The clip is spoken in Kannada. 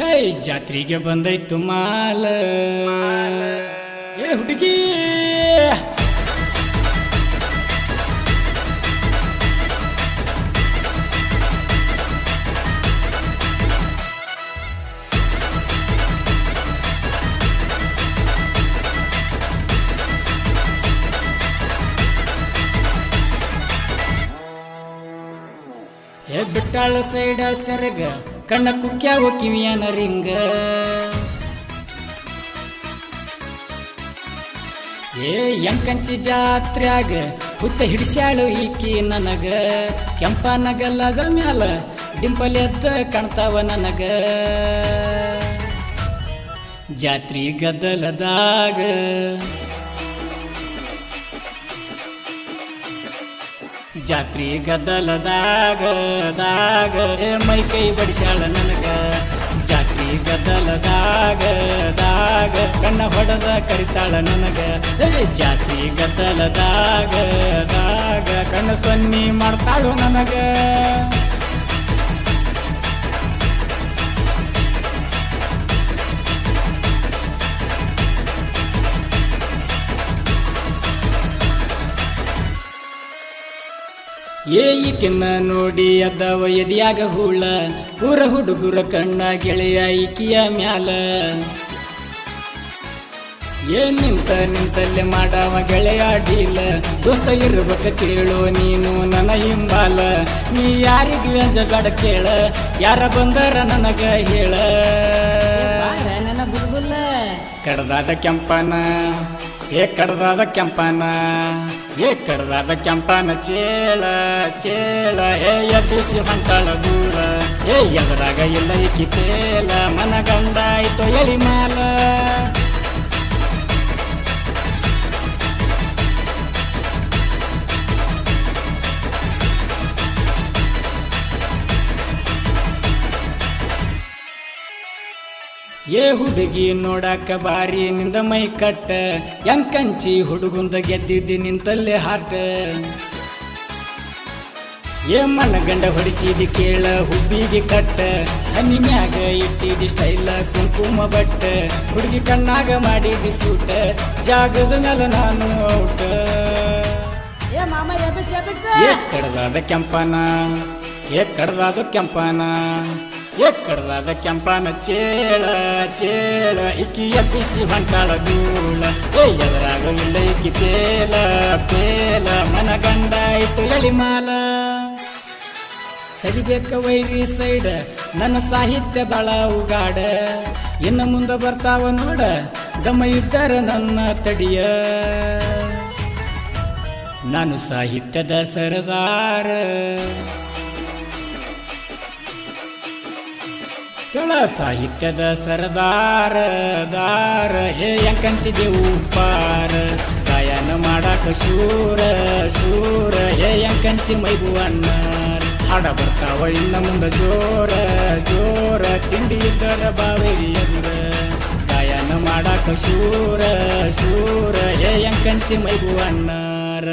ಹೇ ಜಾತ್ರೆಗೆ ಬಂದೈತು ಮಾಲ. ಏ ಹುಡುಗಿ. ಬಿಟ್ಟಾಳ ಸೈಡ ಸೆರಗ. ಕಣ್ಣ ಕುಕ್ಯಾವ ಕಿವಿಯನ ರಿಂಗ. ಏ, ಎಂಕಂಚಿ ಜಾತ್ರ್ಯಾಗ ಹುಚ್ಚ ಹಿಡಿಸ್ಯಾಳು ಈಕಿ ನನಗ. ಕೆಂಪನಗಲ್ಲದ ಮ್ಯಾಲ ಡಿಂಪಲ್ ಎದ್ದ ಕಾಣ್ತಾವ ನನಗ. ಜಾತ್ರಿ ಗದ್ದಲದಾಗ ಜಾತ್ರಿ ಗದ್ದಲದಾಗ ದಾಗ. ಮೈ ಕೈ ಬಡಿಸ್ಯಾಳ ನನಗ. ಜಾತ್ರಿ ಗದ್ದಲದಾಗ ದಾಗ. ಕಣ್ಣ ಹೊಡೆದ ಕರಿತಾಳ ನನಗ. ಜಾತ್ರಿ ಗದ್ದಲದಾಗ ದಾಗ. ಕಣ್ಣ ಸೊನ್ನಿ ಮಾಡ್ತಾಳು ನನಗ. ಏ ಈಕಿನ್ನ ನೋಡಿ ಅದ್ದವ ಎದಿಯಾಗ ಹೂಳ ಊರ ಹುಡುಗುರ ಕಣ್ಣ ಗೆಳೆಯ ಈಕಿಯ ಮ್ಯಾಲ. ಏನ್ ನಿಂತ ನಿಂತಲ್ಲಿ ಮಾಡವ ಗೆಳೆಯ ಡೀಲ ದೋಸ್ತ ಇರ್ಬೇಕ ಕೇಳು ನೀನು ನನ್ನ ಹಿಂಬಾಲ. ನೀ ಯಾರಿಗೂ ಅಂಜಬೇಡ ಕೇಳ ಯಾರ ಬಂದರ ನನಗ ಹೇಳ. ನನ್ನ ಬುಲ್ಬುಲ್ಲ. ಕಡದಾದ ಕೆಂಪನ. ಏ ಕೆಂಪನ ಏ ಕೆಂಪನ ಚೇಳ ಚೇಳ ಏ ಎಬ್ಬಿಸಿ ಹೊಂಟಾಳ ದೂರ, ಏ ಎದರಾಗ ಇಲ್ಲ ಇಕ್ಕಿ ತೇಲ ಮನಗಂಡ ಎಲಿ ಮಾಲ ಏ ಹುಡುಗಿ ನೋಡಾಕ ಬಾರಿ ನಿಂದ ಮೈ ಕಟ್ಟ. ಎಂಕಂಚಿ ಹುಡುಗುಂದ ಗೆದ್ದಿದ್ದಿ ನಿಂತಲ್ಲೇ ಹಾಟ. ಏ ಮನಗಂಡ ಹೊಡಿಸಿದಿ ಕೇಳ ಹುಬ್ಬಿಗೆ ಕಟ್ಟ. ಹನಿ ಮ್ಯಾಗ ಇಟ್ಟಿದಿ ಸ್ಟೈಲ ಕುಂಕುಮ ಬಟ್ಟ. ಹುಡುಗಿ ಕಣ್ಣಾಗ ಮಾಡಿದಿ ಸೂಟ ಜಾಗದ ಮೇಲೆ ನಾನು ಔಟ. ಏ ಕಡದಾದ ಕೆಂಪನ ಏ ಕಡದಾದ ಕೆಂಪನ. ಏ ಕೆಂಪಾನ ಚೇಳ ಚೇಳ, ಇಕ್ಕಿ ಎಬ್ಬಿಸಿ ಹೊಂಟಾಳ ಧೂಳ ಏ ಇಲ್ಲ ಇಕ್ಕಿ ತೇಲ ತೇಲ ಮನ ಇಟ್ಟು ಎಳಿಮಾಲ ಸರಿಬೇಕ ವೈರಿ ಸೈಡ ನನ್ನ ಸಾಹಿತ್ಯ ಬಳ ಉಗಾಡ. ಇನ್ನು ಮುಂದೆ ಬರ್ತಾವ ನೋಡ, ದಮ್ಮ ಇದ್ದರ ನನ್ನ ತಡಿಯ. ನಾನು ಸಾಹಿತ್ಯದ ಸರದಾರ. ಕೆಳ ಸಾಹಿತ್ಯದ ಸರದಾರ, ದಾರ, ಹೇ ಎಂಕಂಚಿದೆವು ಉಪ್ಪಾರ. ಗಾಯನ ಮಾಡಾಕ ಶೂರ ಶೂರ ಹೇ ಎಂಕಂಚಿ ಮೈಬು ಅಣ್ಣಾರ ಹಾಡ ಬರ್ತಾವ ಇನ್ನ ಮುಂದೆ ಜೋರ ಜೋರ, ತಿಂಡಿ ಇದ್ದರ ಬಾವೇರಿ ಎದುರ. ಗಾಯನ ಮಾಡಾಕ ಶೂರ ಶೂರ ಹೇ ಎಂಕಂಚಿ ಮೈಬು ಅಣ್ಣಾರ